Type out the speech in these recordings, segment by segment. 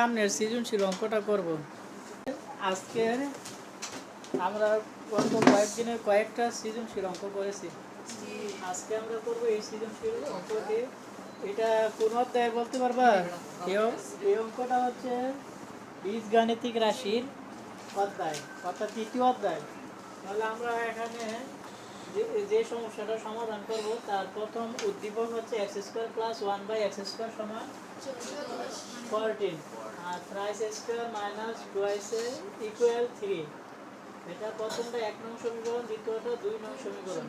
সামনের সৃজনশীল অঙ্কটা করব। আজকে আমরা গত কয়েকদিনে কয়েকটা সৃজনশীল অঙ্ক করেছি। আজকে আমরা করব এই সৃজনশীল অঙ্কটি এটা কোন অধ্যায় বলতে পারবা? এই অঙ্কটা হচ্ছে বীজগাণিতিক রাশির অধ্যায়, অর্থাৎ তৃতীয় অধ্যায়। তাহলে আমরা এখানে যে- যে সমস্যাটা সমাধান করব, তার প্রথম উদ্দীপক হচ্ছে x square plus one by x square সমান ফোরটিন আর thrice square minus twice equal three এটা প্রথমটা এক নং সমীকরণ, দ্বিতীয়টা দুই নং সমীকরণ।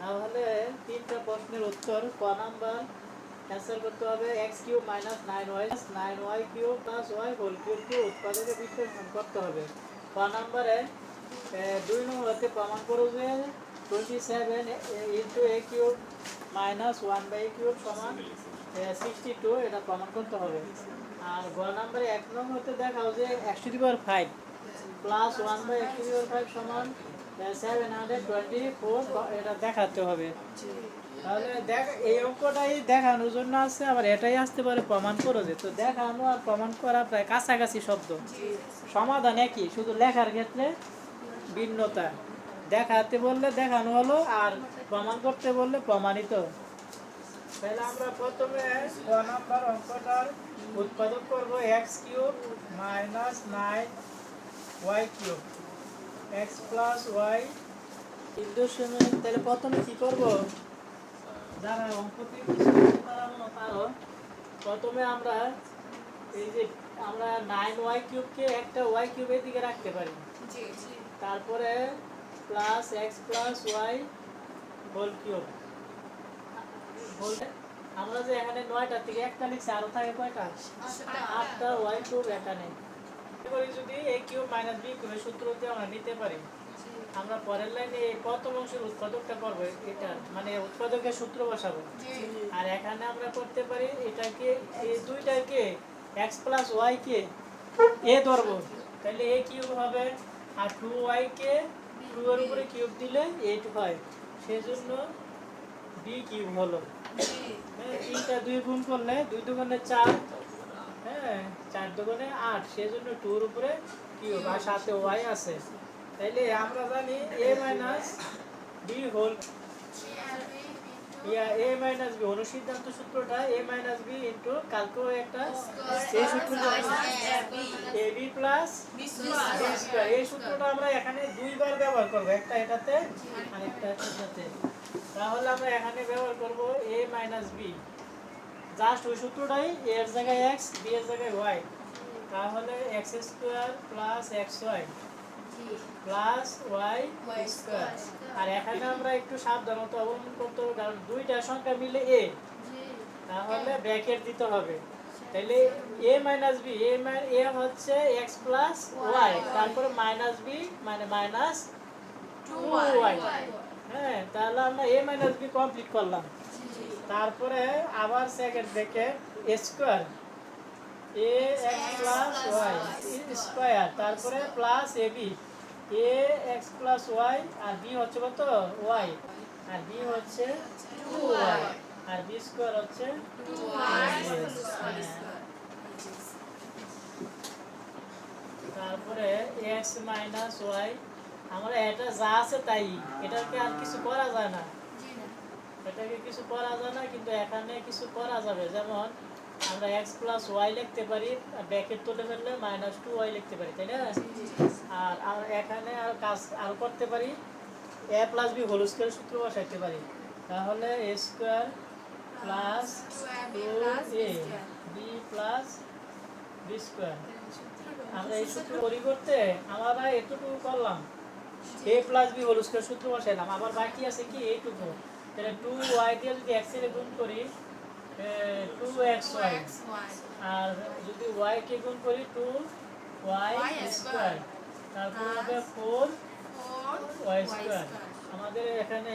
তাহলে তিনটা প্রশ্নের উত্তর ক নাম্বার অ্যান্সার করতে হবে। X cube minus nine y nine y cube plus y whole কিউবকে উৎপাদকে বিশ্লেষণ করতে হবে। ক নাম্বারে দুই নম্বরতে প্রমাণ করো যে twenty seven into a cube minus one by cube সমান সিক্সটি টু এটা প্রমাণ করতে হবে। আর এক দেখাও যে একশো ফাইভ প্লাস ওয়ান একশো ফাইভ সমান সেভেন হান্ড্রেড টোয়েন্টি ফোর এটা দেখাতে হবে। তাহলে দেখ, এই অঙ্কটাই দেখানোর জন্য আছে, আবার এটাই আসতে পারে প্রমাণ করো যে তো দেখানো আর প্রমাণ করা প্রায় কাছাকাছি শব্দ। সমাধান একই, শুধু লেখার ক্ষেত্রে ভিন্নতা। দেখাতে বললে দেখানো হলো, আর প্রমাণ করতে বললে প্রমাণিত। তাহলে আমরা প্রথমে ক নাম্বার অঙ্কটার উৎপাদক করব x cube minus nine y cube. X plus y কিন্তু তাহলে প্রথমে কি করব? যারা অঙ্কটি পারো প্রথমে আমরা এই যে আমরা নাইন ওয়াই কিউবকে একটা ওয়াই কিউবের দিকে রাখতে পারি। তারপরে plus x plus y whole cube আমরা যে এখানে নয়টা থেকে একটা লিখছি আরও থাকে কয়টা? আটটা ওয়াই কিউব এখানে এবারে যদি এ কিউব মাইনাস বি কিউবের সূত্র দিয়ে আমরা নিতে পারি আমরা পরের লাইনে এই প্রথম অংশের উৎপাদকটা করব এটা মানে উৎপাদকের সূত্র বসাবো। আর এখানে আমরা করতে পারি এটাকে এই দুইটাকে এক্স প্লাস ওয়াই কে এ ধরবো। তাহলে এ কিউব হবে আর টু ওয়াই কে টু এর উপরে কিউব দিলে এইট হয়। সেজন্য বি কিউব হলো। তিনটা দুই গুণ করলে, দুই দুগুণে চার হ্যাঁ চার দুগুণে আট। সেজন্য টুর উপরে আর সাথে ওয়াই আছে। তাইলে আমরা জানি এ মাইনাস বি হোল সূত্রটা এ মাইনাস বি ইন্টু কালকেও একটা এ বি প্লাস এই সূত্রটা আমরা এখানে দুইবার ব্যবহার করব। একটা এটাতে আর একটা তাহলে আমরা এখানে ব্যবহার করব এ মাইনাস বি জাস্ট ওই সূত্রটাই এ এর জায়গায় এক্স বি এর জায়গায় ওয়াই তাহলে x square plus x y plus y square আর এখানে আমরা একটু সাবধানতা অবলম্বন করতে হবে কারণ দুইটা সংখ্যা মিলে এ তাহলে ব্র্যাকেট দিতে হবে। তাহলে এ মাইনাস বি এ এ হচ্ছে এক্স প্লাস ওয়াই তারপরে মাইনাস বি মানে মাইনাস টু ওয়াই হ্যাঁ তাহলে আমরা এ মাইনাস বি কমপ্লিট করলাম। তারপরে আবার সেকেন্ড থেকে square a x plus y square তারপরে plus a b a x plus y R b হচ্ছে কত? ওয়াই আর বি হচ্ছে টু ওয়াই আর বি স্কোয়ার হচ্ছে তারপরে এক্স মাইনাস ওয়াই আমরা এটা যা আছে তাই। এটাকে আর কিছু করা যায় না। এটাকে কিছু করা যায় না কিন্তু এখানে কিছু করা যাবে। যেমন আমরা এক্স প্লাস ওয়াই লিখতে পারি ব্যাকেট তুলে ফেললে মাইনাস টু ওয়াই লিখতে পারি তাই না? আর আর এখানে আর কাজ আর করতে পারি a plus b whole square সূত্র বসাইতে পারি। তাহলে a square plus two a b plus b square আমরা এই সূত্র পরিবর্তে আমরা এটুকু করলাম। A plus b whole square সূত্র বসাইলাম আবার বাকি আছে কি? এইটুকু তাহলে টু ওয়াই দিয়ে যদি এক্সের গুণ করি টু এক্স ওয়াই আর যদি ওয়াই কে গুণ করি টু ওয়াই স্কোয়ার তারপর হবে? ফোর ওয়াই স্কোয়ার আমাদের এখানে।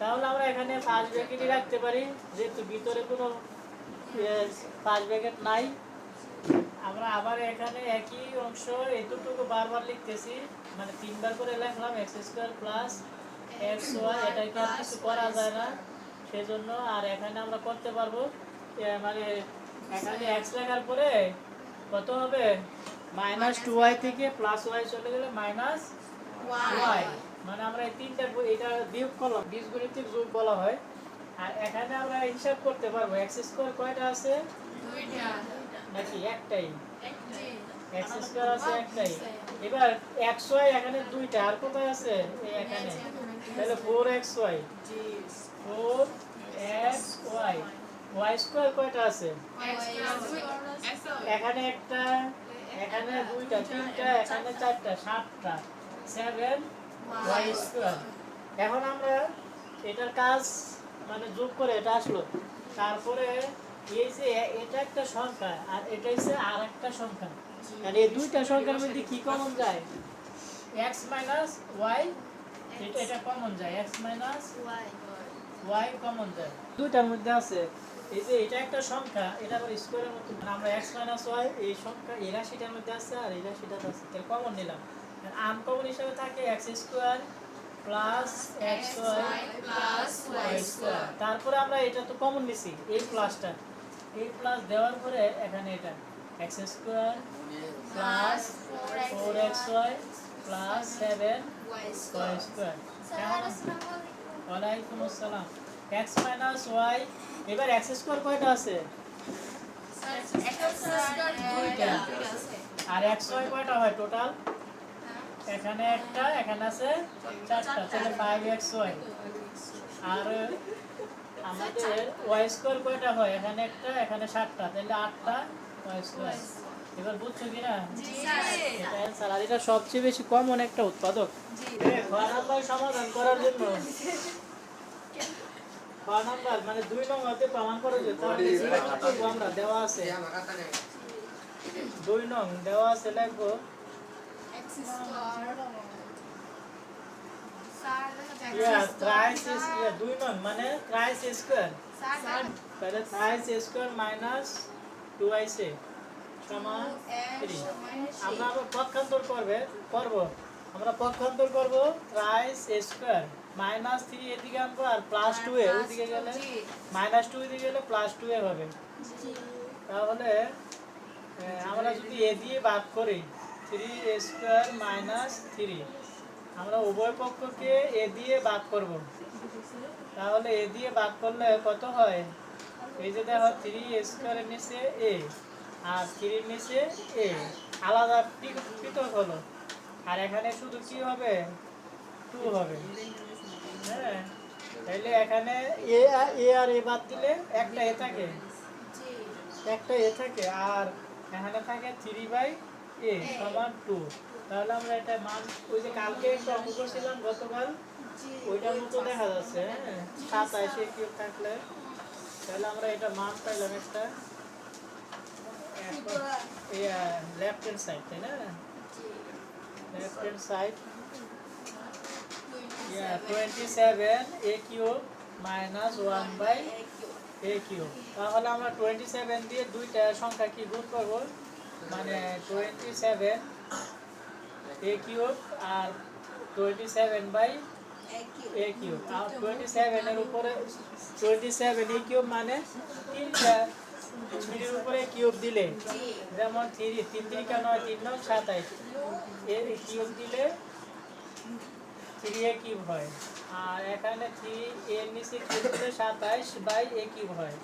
তাহলে আমরা এখানে ফার্স্ট ব্র্যাকেটই রাখতে পারি। যেহেতু ভিতরে কোনো ফার্স্ট ব্র্যাকেট নাই আমরা আবার এখানে একই অংশ এতটুকু বারবার লিখতেছি। মানে তিনবার করে লিখলাম x square plus x y এটাকে আর কিছু করা যায় না। সেজন্য আর এখানে আমরা করতে পারব মানে এখানে এক্স লেখার পরে কত হবে? মাইনাস টু ওয়াই থেকে প্লাস ওয়াই চলে গেলে মাইনাস ওয়াই মানে আমরা এই তিনটা এটা বিয়োগ করলাম বীজগণিতিক যোগ বলা হয়। আর এখানে আমরা হিসাব করতে পারব এক্স স্কোয়ার কয়টা আছে। নাকি একটাই? এক্স স্কোয়ার আছে একটাই। এবার এক্স ওয়াই এখানে দুইটা আর কোথায় আছে? এখানে। তাহলে four x y four x y y square কয়টা আছে? এখানে একটা এখানে দুইটা তিনটা এখানে চারটা সাতটা। সেভেন ওয়াই স্কোয়ার এখন আমরা এটার কাজ মানে যোগ করে এটা আসলো। তারপরে এই যে এটা একটা সংখ্যা আর এটা হচ্ছে আর একটা সংখ্যা আর এই দুইটা সংখ্যার মধ্যে কি কমন যায়? এক্স মাইনাস ওয়াই এটা এটা কমন যায়। এক্স মাইনাস ওয়াই কমন যায়। দুইটার মধ্যে আছে। এই যে এটা একটা সংখ্যা এটা আবার স্কোয়ারের মতো। মানে আমরা এক্স মাইনাস ওয়াই এই সংখ্যা এই রাশিটার মধ্যে আছে আর এই আছে। তাহলে কমন নিলাম। আনকমন হিসাবে থাকে x square plus x y y square তারপরে আমরা এটা তো কমন নিছি এই প্লাসটা এই প্লাস দেওয়ার পরে এখানে এটা x square plus four x y plus seven y square ওয়ালাইকুম আসসালাম। এক্স মাইনাস ওয়াই এবার এক্স স্কোয়ার কয়টা আছে? আর এক্স ওয়াই কয়টা হয় টোটাল এখানে একটা, এখানে আছে চারটা, তাহলে ফাইভ এক্স ওয়াই আর আমাদের ওয়াই স্কোয়ার কয়টা হয়? এখানে একটা এখানে সাতটা। তাহলে আটটা ওয়াই স্কোয়ার এবার বুঝছ কিনা? এটা সবচেয়ে বেশি কমন একটা উৎপাদক। খ নাম্বার সমাধান করার জন্য। খ নাম্বার মানে দুই নম্বর প্রমাণ করার জন্য। আমরা দেওয়া আছে। দুই নং দেওয়া আছে লিখব ইয়া থ্রাইস ইস ইয়া দুই নং মানে থ্রাইস স্কয়ার তাহলে স্কয়ার মাইনাস টু আইসে সমান থ্রি আমরা আবার পক্ষান্তর করবে করব আমরা পক্ষান্তর করব স্কয়ার মাইনাস থ্রি এদিকে আনব আর প্লাস টু এ ওইদিকে গেলে মাইনাস টু এদিকে গেলে প্লাস টু এ হবে তাহলে আমরা যদি এ দিয়ে ভাগ করি থ্রি স্কোয়ার মাইনাস থ্রি আমরা উভয় পক্ষকে এ দিয়ে ভাগ করব। তাহলে এ দিয়ে ভাগ করলে কত হয়? এই যে দেখো থ্রি স্কোয়ারের নিচে এ আর থ্রির নিচে এ আলাদা পৃথক হলো। আর এখানে শুধু কি হবে? টু হবে। হ্যাঁ তাহলে এখানে এ আর এ আর এ বাদ দিলে একটা এ থাকে। একটা এ থাকে আর এখানে থাকে থ্রি বাই এ সমান টু তাহলে আমরা এটা মান ওই যে কালকে একটা অঙ্ক করছিলাম গতকাল ওইটার মতো দেখা যাচ্ছে হ্যাঁ? সাতাইশে কিউব থাকলে। তাহলে আমরা এটা মান পাইলাম একটা। লেফট হ্যান্ড সাইড তাই না? Left hand side twenty seven a cube minus one by a cube তাহলে আমরা টোয়েন্টি সেভেন দিয়ে দুইটা সংখ্যা কি গুণ করব? মানে twenty seven a cube R twenty seven by a cube R twenty সেভেনের উপরে টোয়েন্টি সেভেন এ কিউব মানে তিনটা থ্রির উপরে কিউব দিলে যেমন থ্রি তিন তিরিকা নয় তিন নয় সাতাইশ। এর কিউব দিলে থ্রি এ কিউব হয়। আর এখানে থ্রি এর নিচে কিউব দিলে সাতাইশ বাই এ কিউব হয়।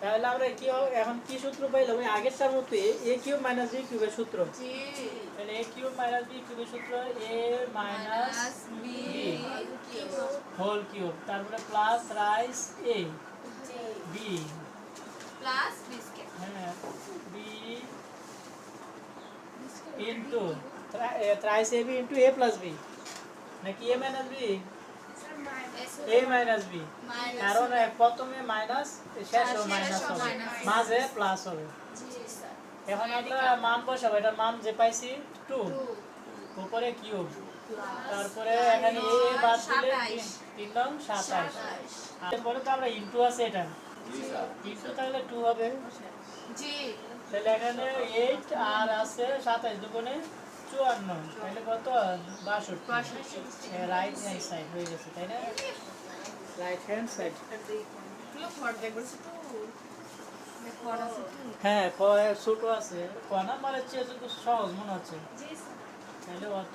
তাহলে আমরা কি এখন কি সূত্র পাইলাম? ওই আগেরটার মতো এ কিউব মাইনাস বি কিউবের সূত্র। তাহলে এ কিউব মাইনাস বি কিউবের সূত্র a minus b whole cube. তারপরে প্লাস রাইস এ। বি। হ্যাঁ b into thrice a b into a plus b. নাকি a minus b? A minus b কারণ প্রথমে মাইনাস শেষেও মাইনাস হবে। মাঝে প্লাস হবে। এখন আমরা মান বসাবো। এটার মান যে পাইছি টু উপরে কিউব। তারপরে এখানে এ এ বাদ দিলে তিন- নং সাতাইশ। তারপরে তো আমরা ইন্টু আছে এটা। ইন্টু তাহলে টু হবে। তাহলে এখানে এইট আর আছে সাতাইশ দুগুণে চুয়ান্ন তাহলে কত? বাষট্টি। রাইট হ্যান্ড সাইড হয়ে গেছে তাই না? রাইট হ্যান্ড সাইড হ্যাঁ ছোট আছে। ক নাম্বারের চেয়ে কিন্তু সহজ মনে হচ্ছে। তাহলে অত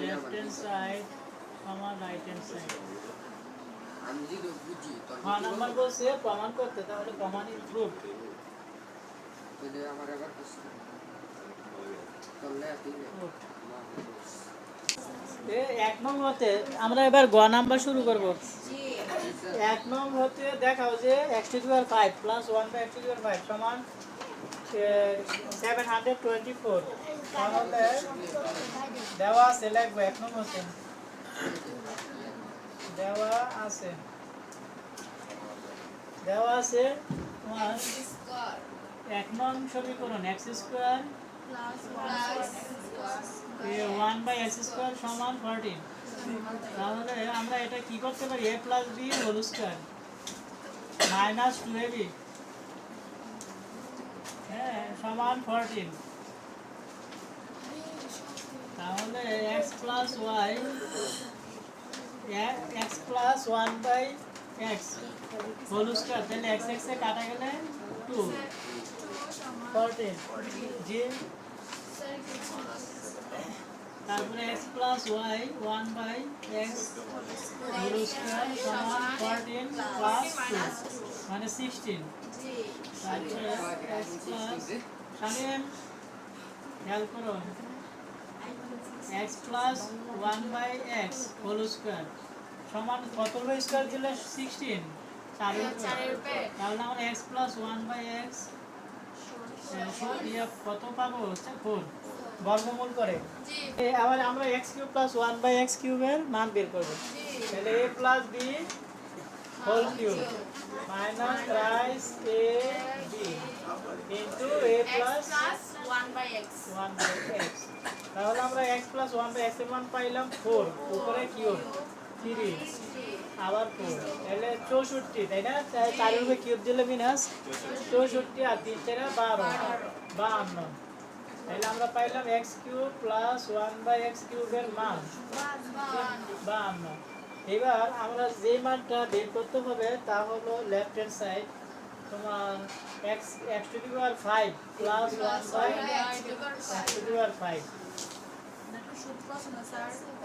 লেফট হ্যান্ড সাইড আমার রাইট হ্যান্ড সাইড ক নাম্বার বলছে প্রমাণ করতে তাহলে প্রমাণ ইমপ্রুভ এক নং হতে আমরা এবার গ নাম্বার শুরু করব। এক নং হতে দেখাও যে x two power five plus one by x two power five সমান সেভেন হান্ড্রেড টোয়েন্টি ফোর তাহলে দেওয়া আছে লাগবে এক নং হতে। দেওয়া আছে। দেওয়া আছে তোমার এক নং সমীকরণ x square one by x square সমান ফোরটিন তাহলে আমরা এটা কি করতে পারি? A plus b whole square minus two a b হ্যাঁ সমান ফোরটিন তাহলে x plus y x plus one by x whole square তাহলে এক্স এক্সে কাটা গেলে টু ফোরটিন জি তারপরে x plus y one by x whole square সমান ফোরটিন প্লাস টু মানে সিক্সটিন তারপরে এক্স প্লাস শামিম খেয়াল করো x plus one by x whole square সমান কত স্কোয়ার দিলে সিক্সটিন চারের। তাহলে আমরা x plus one by x কত পাবো হচ্ছে ফোর বর্গমূল করে আবার আমরা x cube plus one by x কিউবের মান বের করব। তাহলে a plus b whole cube minus thrice a b into a plus one by x তাহলে আমরা এক্স প্লাস ওয়ান বাই এক্সের মান পাইলাম ফোর উপরে কিউব থ্রি আবার ফোর তাহলে চৌষট্টি তাই না? তাই চারের উপরে কিউব দিলে মিনাস চৌষট্টি আর তিন চারা বারো বাহান্ন। তাহলে আমরা পাইলাম x cube plus one by x কিউবের মান। বাহান্ন। এবার আমরা যে মানটা বের করতে হবে তা হলো লেফট হ্যান্ড সাইড তোমার x x two the power five plus one by x two the power five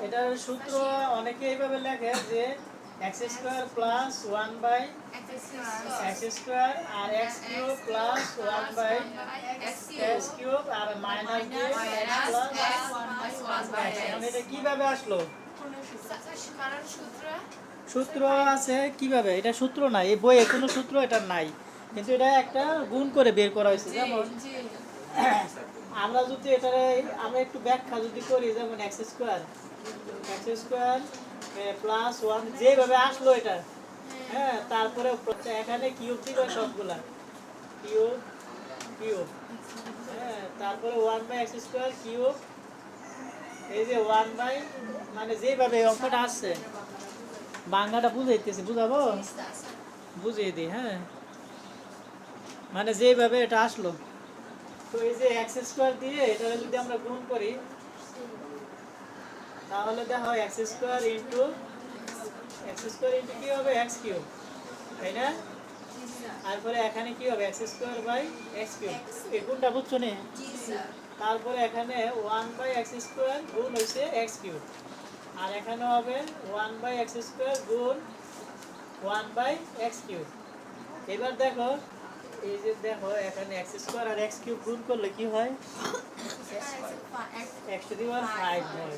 এটার সূত্র অনেকে এইভাবে লেখে যে x square plus one by x square R x cube plus one by x cube R minus এটা কীভাবে আসলো? সূত্র? আছে কীভাবে? এটা সূত্র নাই এই বইয়ে কোনো সূত্র এটা নাই। কিন্তু এটা একটা গুণ করে বের করা হয়েছে যেমন আমরা যদি এটা আমরা একটু ব্যাখ্যা যদি করি যেমন x square x square plus one যেভাবে আসলো এটা। হ্যাঁ তারপরে এখানে কিউব দিবে সবগুলা। কিউব কিউব হ্যাঁ তারপরে one by x square cube এই যে ওয়ান বাই মানে যেভাবে অঙ্কটা আসছে। বাংলাটা বুঝাইতেছি, বুঝাবো? বুঝিয়ে দিই হ্যাঁ। মানে যেভাবে এটা আসলো। তো এই যে এক্স স্কোয়ার দিয়ে এটা যদি আমরা গুণ করি তাহলে দেখো x square into x square into কী হবে? এক্স কিউব তাই না? তারপরে এখানে কি হবে? X square by x cube এই গুণটা বুঝছ নি? তারপরে এখানে ওয়ান বাই এক্স স্কোয়ার গুণ হয়েছে এক্স কিউব আর এখানে হবে ওয়ান বাই এক্স স্কোয়ার গুণ ওয়ান বাই এক্স কিউব এবার দেখো এই যে দেখো এখানে এক্স স্কোয়ার আর এক্স কিউব গুণ করলে কি হয়? X two the power five হয়।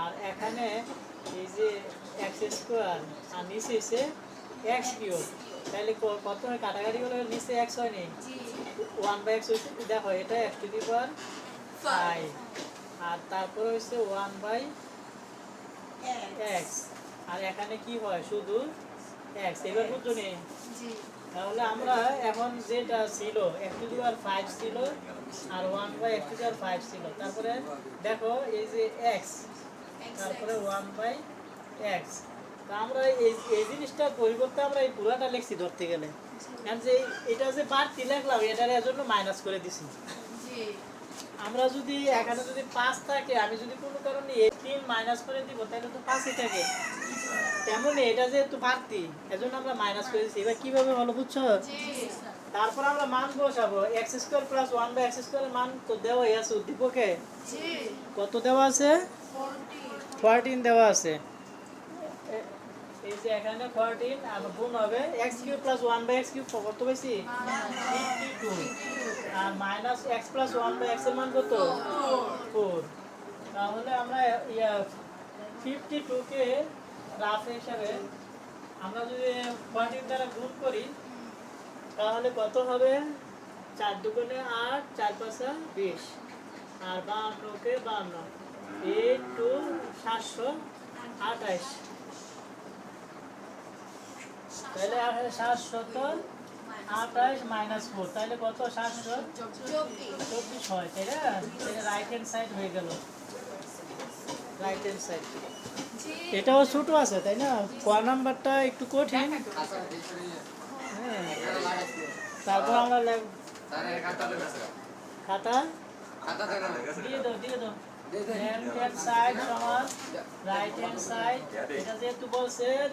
আর এখানে এই যে এক্স স্কোয়ার আর নিচে এসে এক্স কিউব তাহলে কত কাটাকাটি হলে নিচে এক্স হয়নি? ওয়ান বাই এক্স হয়েছে দেখো এটা x two the power five আর তারপর হচ্ছে ওয়ান বাই এক্স আর এখানে কি হয়? শুধু এক্স এবার বুঝছ নি। তাহলে আমরা এখন যেটা ছিল এক্স টু পাওয়ার ফাইভ ছিল আর one by x two power five ছিল। তারপরে দেখো এই যে এক্স তারপরে ওয়ান বাই এক্স তা আমরা এই এই জিনিসটার পরিবর্তে আমরা এই পুরাটা লিখছি ধরতে গেলে। কারণ যে এটা যে বাড়তি লেখলাম এটার জন্য মাইনাস করে দিছি। আমরা যদি এখানে যদি পাঁচ থাকে আমি যদি কোনো কারণে তিন মাইনাস করে দিব তাহলে তো পাঁচই থাকে। তেমনই এটা যেহেতু বাড়তি এজন্য আমরা মাইনাস করেছি এবার কীভাবে হলো বুঝছ? তারপর আমরা মান বসাবো। X square plus one by x স্কোয়ারের মান তো দেওয়াই আছে উদ্দীপকে। কত দেওয়া আছে? ফোরটিন দেওয়া আছে। এই যে এখানে ফোরটিন আর গুণ হবে x cube plus one by x cube কত বেশি আর minus x plus one by এক্সের মান কত? ফোর তাহলে আমরা ইয়া ফিফটি টুকে রাফ হিসাবে আমরা যদি ফোরটিন দ্বারা গুণ করি, তাহলে কত হবে? চার দুগুণে আট, চার পাঁচা বিশ। আর বাহান্নকে বাহান্ন। এইট টু সাতশো আঠাইশ। তাহলে সাতশত আঠাইশ মাইনাস ফোর তাহলে কত? সাতশো চব্বিশ হয়, তাই না? রাইট হ্যান্ড সাইড হয়ে গেল। রাইট হ্যান্ড সাইড এটাও ছোট আছে, তাই না? ক নাম্বারটা একটু কঠিন। হ্যাঁ। তারপর আমরা খাতা? দাও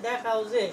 দেখাও যে।